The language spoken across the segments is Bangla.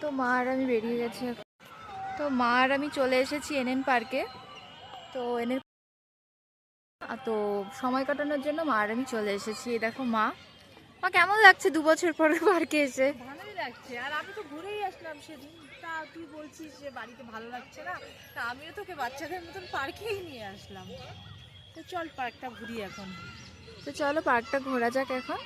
তো মা আর আমি বেরিয়ে গেছি। তো মা আর আমি চলে এসেছি এনএন পার্কে। তো এন এনএন তো সময় কাটানোর জন্য মা আর আমি চলে এসেছি। দেখো মা। মা, কেমন লাগছে দু বছর পরে পার্কে এসে? ভালোই লাগছে। আর আমি তো ঘুরেই আসলাম সেদিন। তা তুই বলছিস যে বাড়িতে ভালো লাগছে না। তা আমিও তোকে বাচ্চাদের মতন পার্কেই নিয়ে আসলাম। তো চল পার্কটা ঘুরি এখন। তো চলো পার্কটা ঘোরা যাক এখন।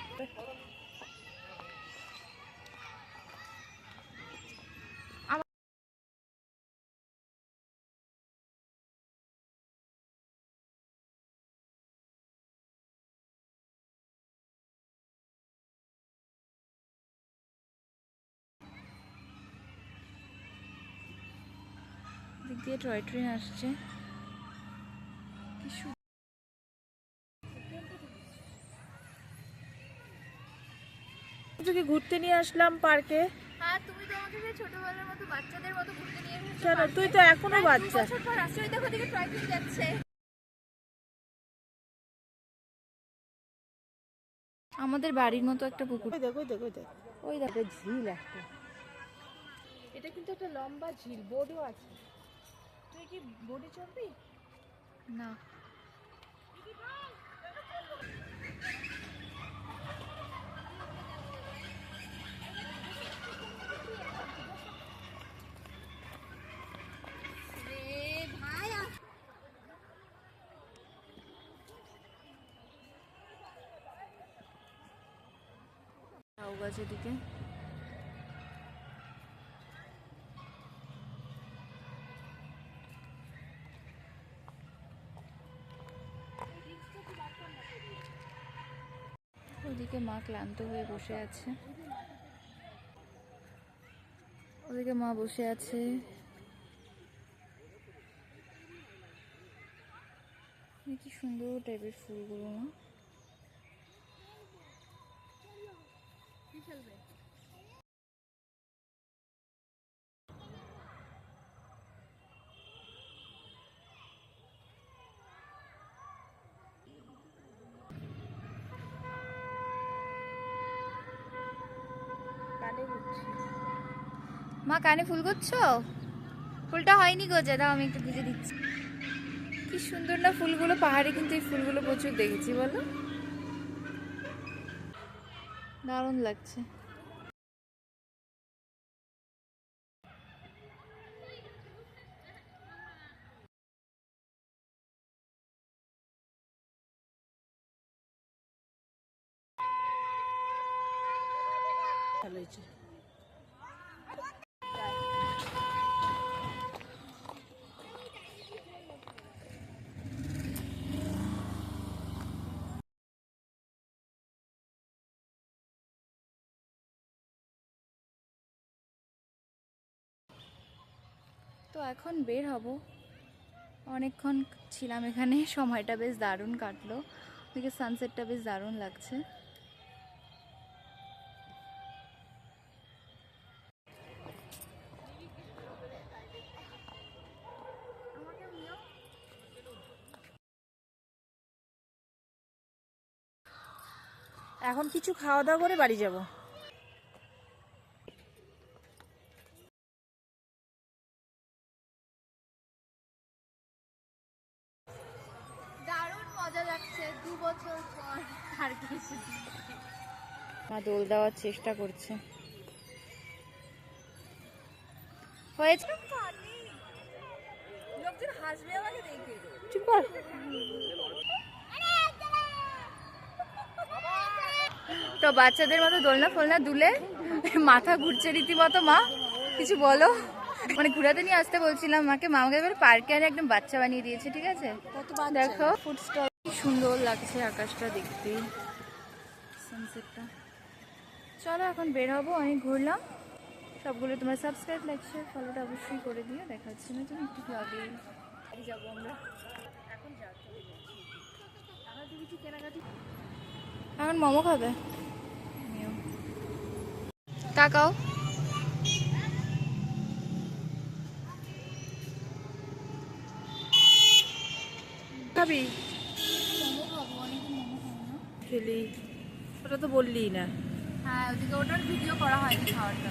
দিয়ে টয় ট্রেন আসছে। কি তোকে ঘুরতে নিয়ে আসলাম পার্কে? হ্যাঁ তুমি তো আমাকে ছোটবেলার মতো বাচ্চাদের মতো ঘুরতে নিয়ে এসেছ কেন? তুই তো এখনও বাচ্চা। দেখো যাচ্ছে। আমাদের বাড়ির মতো একটা পুকুর। দেখ ওই দেখ ওই দেখ। দেখো। ঝিল একটা। এটা কিন্তু একটা লম্বা ঝিল বোর্ডও আছে। তুই কি বোর্ডে চড়বি? না। তাও গাছ এদিকে। ওদিকে মা ক্লান্ত হয়ে বসে আছে। ওদিকে মা বসে আছে। কি সুন্দর টাইপের ফুলগুলো না মা, কানে ফুল করছ ফুলটা হয়নি গো, যে দাও, আমি একটু ভিজে দিচ্ছি। কি সুন্দর না ফুলগুলো, পাহাড়ে কিন্তু এই ফুলগুলো প্রচুর দেখেছি, বলো। দারুণ লাগছে। তো এখন বের হব। অনেকক্ষণ ছিলাম এখানে, সময়টা বেশ দারুণ কাটলো। ওদিকে সানসেটটা বেশ দারুণ লাগছে। এখন কিছু খাওয়া দাওয়া করে বাড়ি যাব। দারুণ মজা লাগছে দু বছর পর আর কিছু মা দোল দেওয়ার চেষ্টা করছে। হয়েছে? লোকজন হাসবে আমাকে দেখে। চুপ কর। তো বাচ্চাদের মতো দোলনা ফোলনা দুলে মাথা ঘুরছে রীতিমতো মা। কিছু বলো? মানে ঘুরাতে নিয়ে আসতে বলছিলাম মাকে। মা আমাকে এবার পার্কে আর একদম বাচ্চা বানিয়ে দিয়েছে ঠিক আছে? দেখো। Food stall. সুন্দর লাগছে আকাশটা দেখতে। সানসেটটা চলো এখন বের হব আমি ঘুরলাম। সবগুলো তোমার সাবস্ক্রাইব লাইক শেয়ার ফলোটা অবশ্যই করে দিও। দেখা হচ্ছে না তুমি একটু ব্লগে যাব আমরা। এখন কেনাকাটি এখন মোমো খাবে? তাকাও। খাবি খাব খেলি। ওটা তো বললি না। হ্যাঁ ওদিকে ওটার ভিডিও করা হয়নি খাওয়ারটা